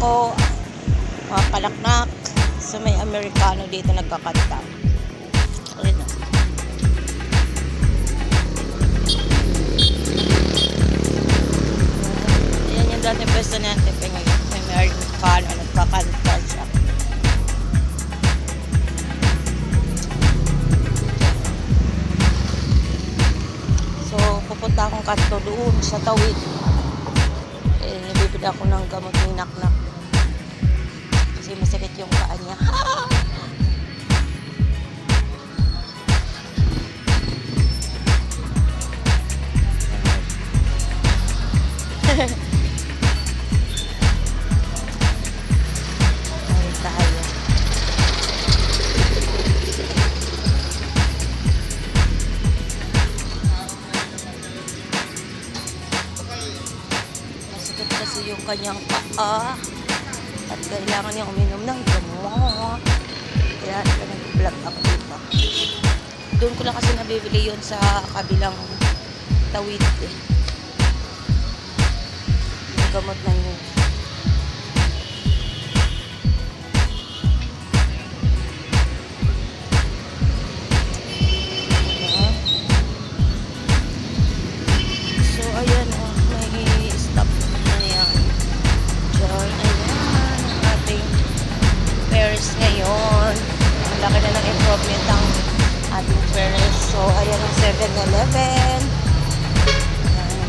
ako, mga palaknak, sa may Amerikano dito nagkakanta. Ayun na. Ayan yung dati pwesto natin. May Amerikano nagkakanta siya. So, pupunta akong kanto doon sa tawid. Eh, bibili ako ng gamot ni Naknak. Kasi masakit yung paa niya. Masakit kasi yung kanyang paa. At kailangan niya uminom ng gamot. Kaya ito nag-vlog ako dito. Doon ko lang kasi nabibili yun sa kabilang tawid eh. Gamot na yun. Paris ngayon. Ang laki na ng improvement ang ating Paris. So, ayan ang 7-Eleven. Ayan.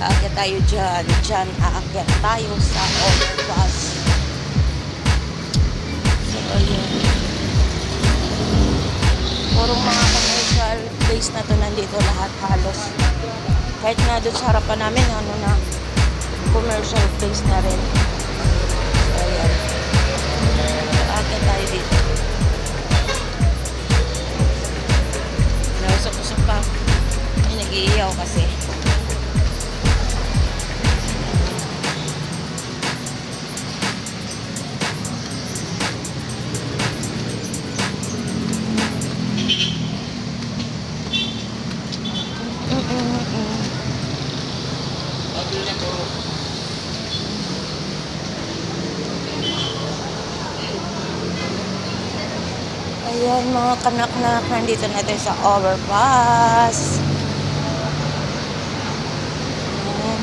Aakyat tayo dyan. Dyan, aakyat tayo sa overpass. So, ayan. Purong mga commercial place na to nandito lahat halos. Kahit nga doon sa harapan namin, ano na, commercial nag-iiyaw kasi. Ayan mga kanak-nak, nandito na tayo sa overpass. Ayan.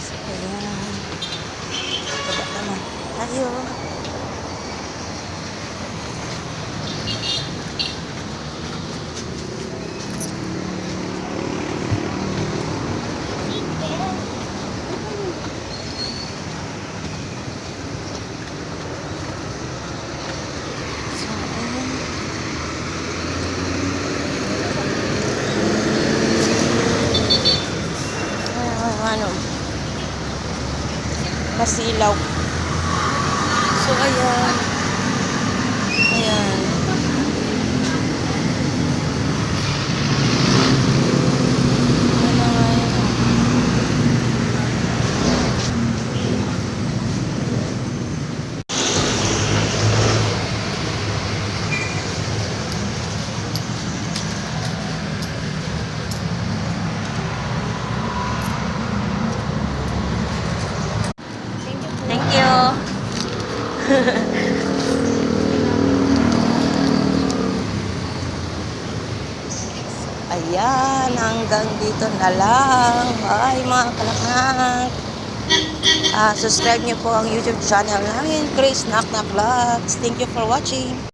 So, ayan. Baba naman tayo. So, ayan. Ayan, ano, masilaw. So. Ayan. Ano nga yun? Thank you. Ayan, hanggang dito na lang. Bye mga kalaknak. Ah, subscribe niyo po ang YouTube channel namin, Chris Knock Knock Vlogs. Thank you for watching.